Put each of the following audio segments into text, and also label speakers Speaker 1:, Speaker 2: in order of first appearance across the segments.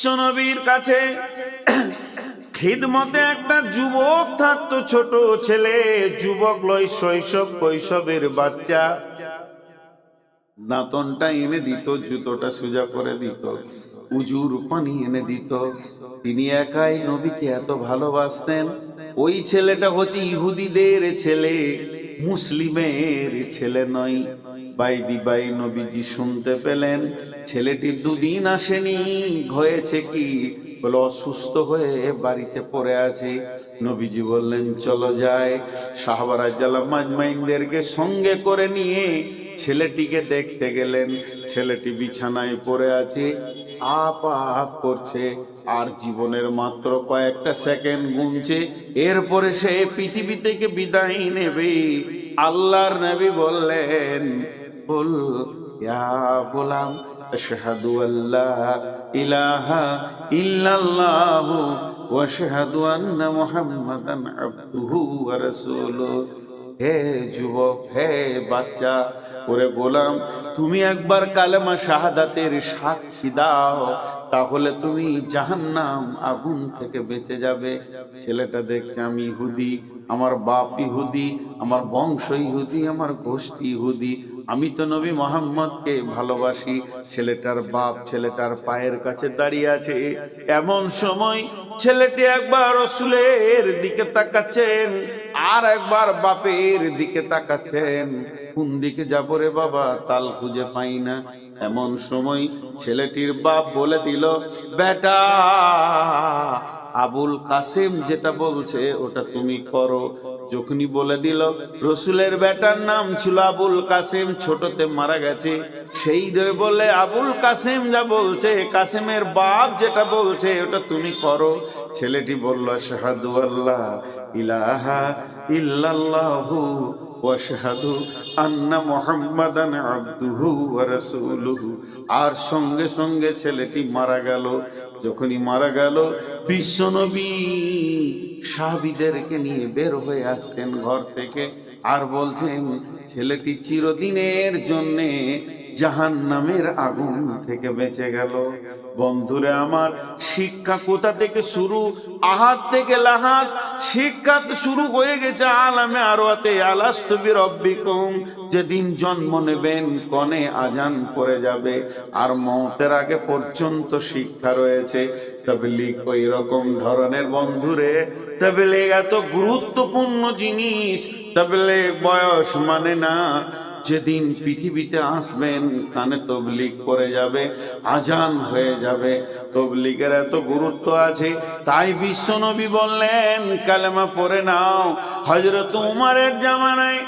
Speaker 1: বিশ্বনবীর কাছে খিদমতে একটা যুবক থাকতো, ছোট ছেলে। যুবক লয় শৈশব কৈশবের বাচ্চা। দাঁতনটা এনে দিত, জুতোটা সোজা করে দিত, উজুর পানি এনে দিত। তিনি একাই নবীকে এত ভালোবাসতেন। ওই ছেলেটা হচ্ছে ইহুদিদের ছেলে। মুসলিমের ছেলে নয়। বাইদি বাই নবীজি শুনতে পেলেন, ছেলেটি দুদিন আসেনি হয়েছে কি? বলে অসুস্থ হয়ে বাড়িতে পড়ে আছে। নবীজি বললেন, চলো যায় শাহবারাজ্জালা মাজমাইনদেরকে সঙ্গে করে নিয়ে ছেলেটিকে দেখতে গেলেন, ছেলেটি বিছানায় পড়ে আছে। আপ আপ করছে, আর জীবনের মাত্র কয়েকটা সেকেন্ড গুনছে। এরপরে সে পৃথিবী থেকে বিদায় নেবে। আল্লাহর নবী বললেন, বল, ইয়া গোলাম আল্লাহ ইলাহা ইল্লাল্লাহু, ওয়া আশহাদু আন্না মুহাম্মাদান আবদুহু ওয়া রাসূলুহু। হে যুবক, হে বাচ্চা, ওরে গোলাম, তুমি একবার কালেমা শাহাদাতের সাক্ষী দাও, তাহলে তুমি জাহান্নাম আগুন থেকে বেঁচে যাবে। ছেলেটা দেখছে আমি ইহুদি, আমার বাপ ইহুদি, আমার বংশ ইহুদি, আমার গোষ্ঠী ইহুদি, আমি তো নবী মোহাম্মদকে ভালোবাসি। ছেলেটার বাপ ছেলেটার পায়ের কাছে দাঁড়িয়ে আছে। এমন সময় ছেলেটি একবার রসুলের দিকে তাকাচ্ছেন। আর একবার বাপের দিকে তাকাচ্ছেন। কোন দিকে যাব রে বাবা? তাল খুঁজে পাই না। এমন সময় ছেলেটির বাপ বলে দিল, বেটা, আবুল কাসেম যেটা বলছে ওটা তুমি করো। যখনই বলে দিল, রসুলের বেটার নাম ছিল আবুল কাসেম, ছোটতে মারা গেছে। সেই বলে আবুল কাসেম যা বলছে, কাসেমের বাপ যেটা বলছে, ওটা তুমি করো। ছেলেটি বলল শাহাদু আল্লাহ ইলাহা ইল্লাল্লাহু ওয়াশহাদু আন্না মুহাম্মাদান আবদুহু ওয়া রাসূলুহু। আর সঙ্গে সঙ্গে ছেলেটি মারা গেল। যখনই মারা গেল, বিশ্বনবী সাহাবীদেরকে নিয়ে বের হয়ে আসছেন ঘর থেকে আর বলছেন, ছেলেটি চিরদিনের জন্যে জাহান নামের আগুন থেকে বেঁচে গেল। বন্ধুরে আমার, শিক্ষা কোথা থেকে শুরু? আহাত থেকে লাহাত। শিক্ষা শুরু হয়ে গেছে আলামে আরোয়াতে আলাস্তবি রব্বিকুম যেদিন জন্ম নেবেন, কনে আজান পড়ে যাবে। আর মতের আগে পর্যন্ত শিক্ষা রয়েছে। তাবলিগ ওই রকম ধরনের বন্ধুরে। তাবলিগ এত গুরুত্বপূর্ণ জিনিস। তাবলিগ বয়স মানে না। যেদিন পৃথিবীতে আসবেন, কানে তবলিগ করে যাবে, আজান হয়ে যাবে। তবলিকের এত গুরুত্ব আছে, তাই বিশ্বনবী বললেন, কালেমা পরে নাও। হজরত উমারের জামানায়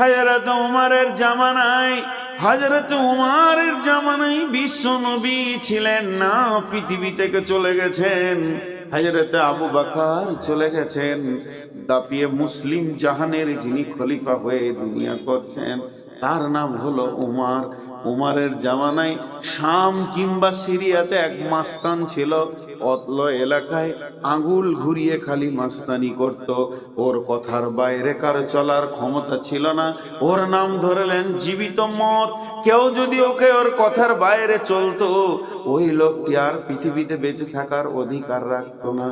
Speaker 1: হজরত উমারের জামানায় হজরত উমারের জামানায় বিশ্বনবী ছিলেন না, পৃথিবী থেকে চলে গেছেন। হাজরতে আবু বাকার চলে গেছেন, দাপিয়ে মুসলিম জাহানের যিনি খলিফা হয়ে দুনিয়া করছেন, তার নাম হলো উমার। উমারের জামানায় শাম কিংবা সিরিয়াতে এক মাস্তান ছিল। অতল এলাকায় আঙুল ঘুরিয়ে খালি মাস্তানি করত। ওর কথার বাইরে কার চলার ক্ষমতা ছিল না। ওর নাম ধরলেন জীবিত মত কেউ যদি ওকে ওর কথার বাইরে চলতো, ওই লোকটি আর পৃথিবীতে বেঁচে থাকার অধিকার রাখতো না।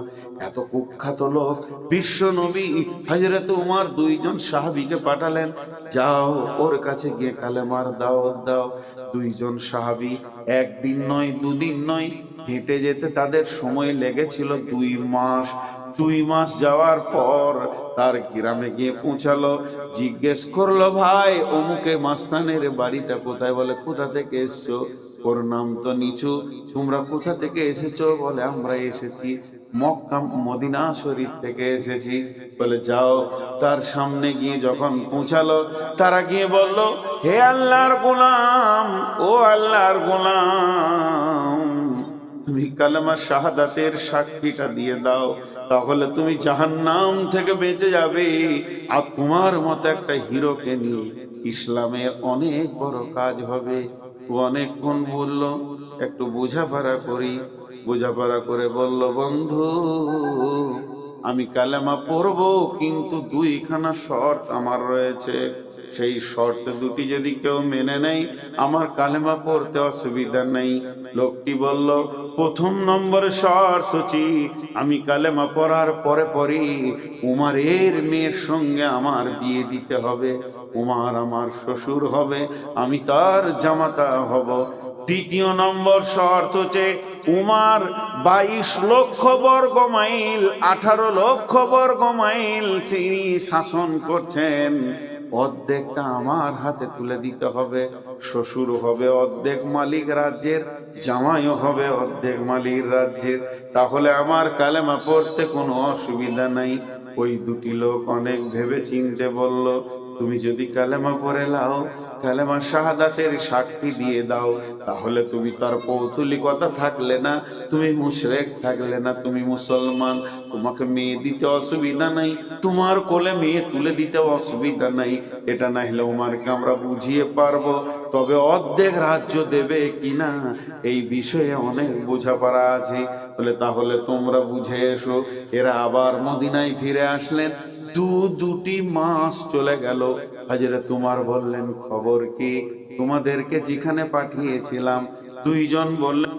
Speaker 1: এত কুখ্যাত লোক, বিশ্ব নবী হজরত উমার দুইজন সাহাবিকে পাঠালেন, যাও ওর কাছে গিয়ে কালেমার দাওয়াত দাও। দুইজন সাহাবি একদিন নয় দুদিন নয় হেঁটে যেতে তাদের সময় লেগেছিল দুই মাস। দুই মাস যাওয়ার পর তার গ্রামে গিয়ে পৌঁছালো, জিজ্ঞেস করল, ভাই, অমুকে মাস্তানের বাড়িটা কোথায়? বলে, কোথা থেকে এসছো? ওর নাম তো নিচু, তোমরা কোথা থেকে এসেছ? বলে, আমরা এসেছি মক্কা মদিনা শরীফ থেকে এসেছি। বলে, যাও। তার সামনে গিয়ে যখন পৌঁছালো, তারা গিয়ে বলল, হে আল্লাহর গোলাম, ও আল্লাহর গোলাম। তুমি কালেমা শাহাদাতের সাক্ষীটা দিয়ে দাও, তাহলে তুমি জাহান্নাম থেকে বেঁচে যাবে। আর তোমার মতো একটা হিরোকে নিয়ে ইসলামের অনেক বড় কাজ হবে। অনেকক্ষণ বলল, একটু বোঝাপড়া করি। বোঝাপড়া করে বলল, বন্ধু, আমি কালেমা পড়ব, কিন্তু দুইখানা শর্ত আমার রয়েছে। সেই শর্ত দুটি যদি কেউ মেনে নেয়, আমার কালেমা পড়তে অসুবিধা নেই। লোকটি বলল, প্রথম নম্বর শর্ত হচ্ছে, আমি কালেমা পড়ার পরে পরে উমারের মেয়ের সঙ্গে আমার বিয়ে দিতে হবে। উমার আমার শ্বশুর হবে, আমি তার জামাতা হব। দ্বিতীয় নম্বর শর্ত হচ্ছে, উমার বাইশ লক্ষ বর্গ মাইল, আঠারো লক্ষ বর্গ মাইল তিনি শাসন করছেন। অর্ধেকটা আমার হাতে তুলে দিতে হবে। শ্বশুর হবে অর্ধেক, মালিক রাজ্যের, জামাইও হবে অর্ধেক, মালিক রাজ্যের। তাহলে আমার কালেমা পড়তে কোনো অসুবিধা নাই। ওই দুটি লোক অনেক ভেবে চিনতে বলল তুমি যদি কালেমা পড়ে লাও, কালেমা শাহাদাতের সাক্ষী দিয়ে দাও, তাহলে তুমি তার কৌতুলিকতা থাকলে না, তুমি মুশরেক থাকলে না, তুমি মুসলমান। তোমাকে মেয়ে দিতে অসুবিধা নাই, তোমার কোলে মেয়ে তুলে দিতে অসুবিধা নাই। এটা না হলে উমারকে আমরা বুঝিয়ে পারব, তবে অর্ধেক রাজ্য দেবে কিনা এই বিষয়ে অনেক বোঝাপড়া আছে। তাহলে তোমরা বুঝে এসো, এরা আবার মদিনায় ফিরে আসলেন দু দুটি মাস চলে গেল। হাজরা, তোমার বললেন, খবর কি? তোমাদেরকে যেখানে পাঠিয়েছিলাম, দুইজন বললেন